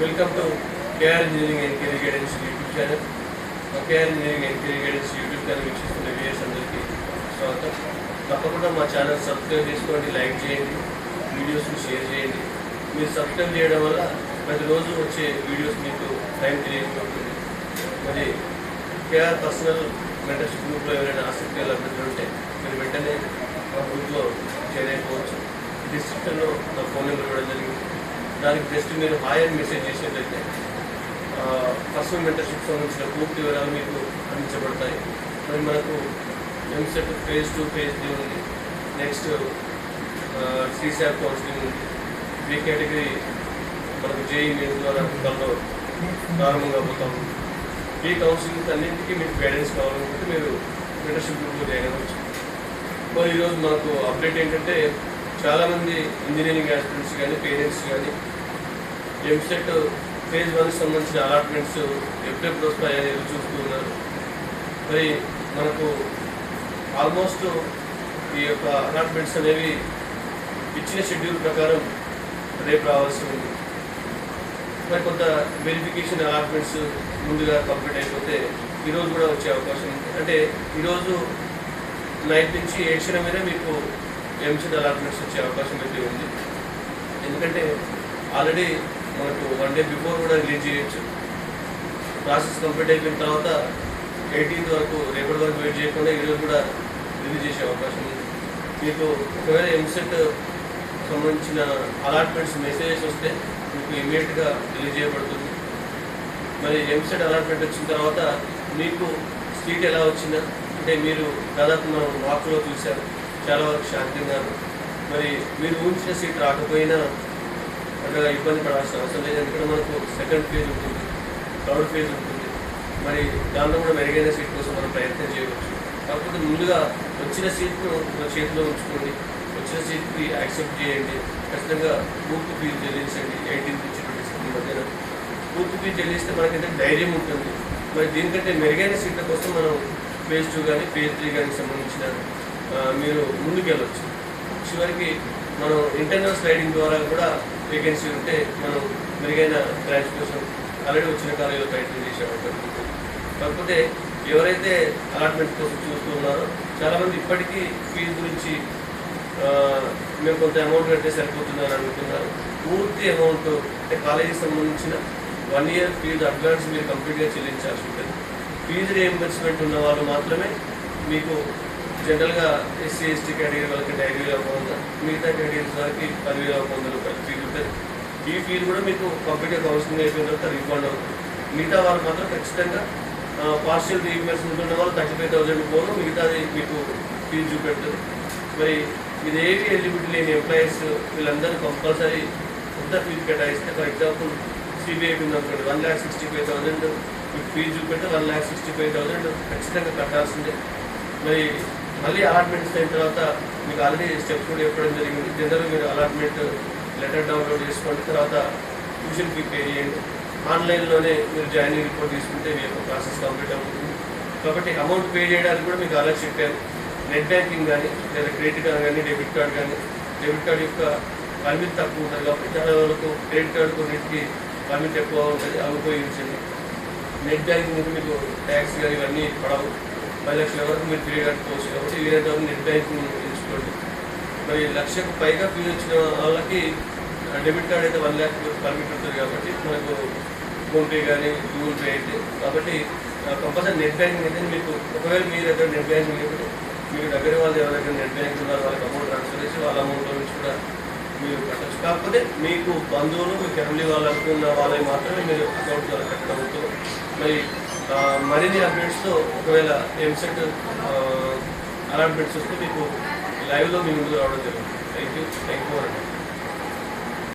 Welcome to KR engineering and career guidance YouTube channel KR engineering and career guidance YouTube channel వీక్షిస్తున్న viewers అందరికీ స్వాగతం తప్పకుండా మా channel subscribe చేసుకోండి like చేయండి వీడియోస్ని షేర్ చేయండి. మీరు సబ్స్క్రైబ్ చేయడం వల్ల ప్రతిరోజు వచ్చే వీడియోస్ మీకు టైం తెలియకపోతుంది మరి కేఆర్ పర్సనల్ మెంటర్షిప్ గ్రూప్లో ఎవరైనా ఆసక్తి గల అభ్యర్థులు ఉంటే మీరు వెంటనే మా గ్రూప్లో చేరైపోవచ్చు డిస్క్రిప్షన్లో నా ఫోన్ నెంబర్ ఇవ్వడం జరిగింది. దానికి జస్ట్ మీరు హాయ్ అని మెసేజ్ చేసినట్లయితే పర్సనల్ మెంటర్షిప్ సంబంధించిన పూర్తి వివరాలు మీకు అందించబడతాయి. మరి మనకు EAMCET phase two phase three ఉంది. నెక్స్ట్ సీసాప్ కౌన్సిలింగ్ ఉంది. బీ కేటగిరీ మనకు జేఈ మెయిన్ ద్వారా త్వరలో ప్రారంభంగా పోతాం. ఈ కౌన్సిలింగ్ అన్నింటికీ మీకు గైడెన్స్ కావాలనుకుంటే మీరు మెంటర్షిప్ గ్రూప్లో జాయిన్ అవ్వచ్చు. మరి ఈరోజు మనకు అప్డేట్ ఏంటంటే చాలామంది ఇంజనీరింగ్ ఆస్పిరెంట్స్ కానీ పేరెంట్స్ కానీ ఎంసెట్ ఫేజ్ వన్ సంబంధించిన అలాట్మెంట్స్ ఎప్పుడెప్పుడు వస్తాయని ఎదురు చూస్తూ ఉన్నారు. మరి మనకు ఆల్మోస్ట్ ఈ యొక్క అలాట్మెంట్స్ అనేవి ఇచ్చిన షెడ్యూల్ ప్రకారం రేపు రావాల్సి ఉంది. మరి కొంత వెరిఫికేషన్ అలాట్మెంట్స్ ముందుగా కంప్లీట్ అయిపోతే ఈరోజు కూడా వచ్చే అవకాశం ఉంది. అంటే ఈరోజు నైట్ నుంచి ఏడ్చిన మీద మీకు ఎంసెట్ అలాట్మెంట్స్ వచ్చే అవకాశం అయితే ఉంది. ఎందుకంటే ఆల్రెడీ మనకు వన్ డే బిఫోర్ కూడా రిలీజ్ చేయొచ్చు. ప్రాసెస్ కంప్లీట్ అయిపోయిన తర్వాత ఎయిటీన్త్ వరకు రేపటి వరకు వెయిట్ చేయకుండా ఈరోజు కూడా రిలీజ్ చేసే అవకాశం ఉంది. మీకు ఒకవేళ ఎంసెట్ సంబంధించిన అలాట్మెంట్స్ మెసేజెస్ వస్తే మీకు ఇమీడియట్గా రిలీజ్ చేయబడుతుంది. మరి ఎంసెట్ అలాట్మెంట్ వచ్చిన తర్వాత మీకు సీట్ ఎలా వచ్చిందా? అంటే మీరు దాదాపు మనం వాక్లో చూశారు. చాలా వరకు శాంతంగా మరి మీరు ఊహించిన సీట్ రాకపోయినా అక్కడ ఇబ్బంది పడాల్సిన అవసరం లేదు. ఎందుకంటే మనకు సెకండ్ ఫేజ్ ఉంటుంది. థర్డ్ ఫేజ్ ఉంటుంది. మరి దానిలో కూడా మెరుగైన సీట్ కోసం మనం ప్రయత్నం చేయవచ్చు. కాకపోతే ముందుగా వచ్చిన సీట్ను మన చేతిలో ఉంచుకోండి. వచ్చిన సీట్కి యాక్సెప్ట్ చేయండి. ఖచ్చితంగా పూర్తి ఫీజు చెల్లించండి. ఎయిటీన్ నుంచి ట్వంటీ సెవెన్ మధ్యన. పూర్తి ఫీజు చెల్లిస్తే మనకైతే ధైర్యం ఉంటుంది. మరి దీనికంటే మెరుగైన సీట్ల కోసం మనం ఫేజ్ టూ కానీ ఫేజ్ త్రీ కానీ సంబంధించిన మీరు ముందుకు వెళ్ళొచ్చు చివరికి మనం ఇంటర్నల్ స్లైడింగ్ ద్వారా కూడా వేకెన్సీ ఉంటే మనం మెరుగైన బ్రాంచ్ కోసం ఆల్రెడీ వచ్చిన కాలేజీలో ప్రయత్నం చేసేవాళ్ళు కాకపోతే ఎవరైతే అలాట్మెంట్ కోసం చూస్తున్నారో చాలామంది ఇప్పటికీ ఫీజు గురించి మేము కొంత అమౌంట్ కడితే సరిపోతుందని అనుకుంటున్నారు. పూర్తి అమౌంట్ అంటే కాలేజీకి సంబంధించిన వన్ ఇయర్ ఫీజు అడ్వాన్స్ మీరు కంప్లీట్గా చెల్లించాల్సి ఉంటుంది. ఫీజు రియంబర్స్మెంట్ ఉన్న వాళ్ళు మాత్రమే మీకు జనరల్గా ఎస్సీ ఎస్టీ కేటగిరీ వాళ్ళకి ఐదు వేల ఒక వంద మిగతా కేటగిరీస్ వాళ్ళకి పదివేల ఒక వంద రూపాయలు? ఫీజు ఉంటుంది ఈ ఫీజు కూడా మీకు కంప్లీట్గా కౌన్సిలింగ్ అయిపోయిన తర్వాత రీఫండ్ అవుతుంది. మిగతా వాళ్ళు మాత్రం ఖచ్చితంగా పార్షియల్ రీఇంబర్స్మెంట్ ఉన్న వాళ్ళు థర్టీ ఫైవ్ థౌసండ్ పోను మిగతాది మీకు ఫీజు చూపెడుతుంది. మరి ఇదేవి ఎలిజిబిలిటీ లేని ఎంప్లాయీస్ వీళ్ళందరూ కంపల్సరీ ఎంత ఫీజు కేటాయిస్తే ఫర్ ఎగ్జాంపుల్ సిబిఐకి ఉందనుకోండి one lakh sixty five thousand మీకు fee చూపెడితే one lakh sixty five thousand ఖచ్చితంగా కట్టాల్సిందే. మరి మళ్ళీ అలాట్మెంట్స్ అయిన తర్వాత మీకు ఆల్రెడీ స్టెప్స్ కూడా చెప్పడం జరిగింది. జనరల్ మీరు అలాట్మెంట్ లెటర్ డౌన్లోడ్ చేసుకోండి. తర్వాత ట్యూషన్ ఫీ పే చేయండి. ఆన్లైన్లోనే మీరు జాయినింగ్ రిపోర్ట్ తీసుకుంటే మీ యొక్క ప్రాసెస్ కంప్లీట్ అవుతుంది. కాబట్టి అమౌంట్ పే చేయడానికి కూడా మీకు ఆల్రెడీ చెప్పాను నెట్ బ్యాంకింగ్ కానీ లేదా క్రెడిట్ కార్డ్ కానీ డెబిట్ కార్డ్ కానీ. డెబిట్ కార్డ్ యొక్క పరిమితి తక్కువ ఉంటుంది కాబట్టి చాలా వరకు క్రెడిట్ కార్డు కొన్నింటికి పరిమితి ఎక్కువ ఉంటుంది. అవి ఉపయోగించండి. నెట్ బ్యాంకింగ్ మీకు ట్యాక్స్ కానీ ఇవన్నీ పడవు. పది లక్షల వరకు మీరు ఫ్రీ కట్టుకోవచ్చు. కాబట్టి వీలైనంత వరకు నెట్ బ్యాంకింగ్ ఎంచుకోండి మరి లక్షకు పైగా ఫీజు వచ్చిన వాళ్ళకి డెబిట్ కార్డ్ అయితే వన్ ల్యాక్ పర్మిట్ ఉంటుంది కాబట్టి మనకు ఫోన్పే కానీ గూగుల్ పే అయితే. కాబట్టి కంపల్సరీ నెట్ బ్యాంకింగ్ అయితే మీకు ఒకవేళ మీ దగ్గర నెట్ బ్యాంకింగ్ లేకపోతే మీకు దగ్గర వాళ్ళు ఎవరైనా నెట్ బ్యాంకింగ్ ఉన్నారు వాళ్ళకి అమౌంట్ ట్రాన్స్ఫర్ చేసి వాళ్ళ అమౌంట్లో నుంచి కూడా మీరు కట్టచ్చు. కాకపోతే మీకు బంధువులు మీ ఫ్యామిలీ వాళ్ళు అనుకున్న వాళ్ళకి మాత్రమే మీరు అకౌంట్ ద్వారా కట్టడం అవుతుంది మరి మరిన్ని అప్డేట్స్తో ఒకవేళ ఎంసెట్ అలాట్మెంట్స్ వస్తే మీకు లైవ్లో మీ ముందు రావడం జరుగుతుంది. Thank you. Thank you.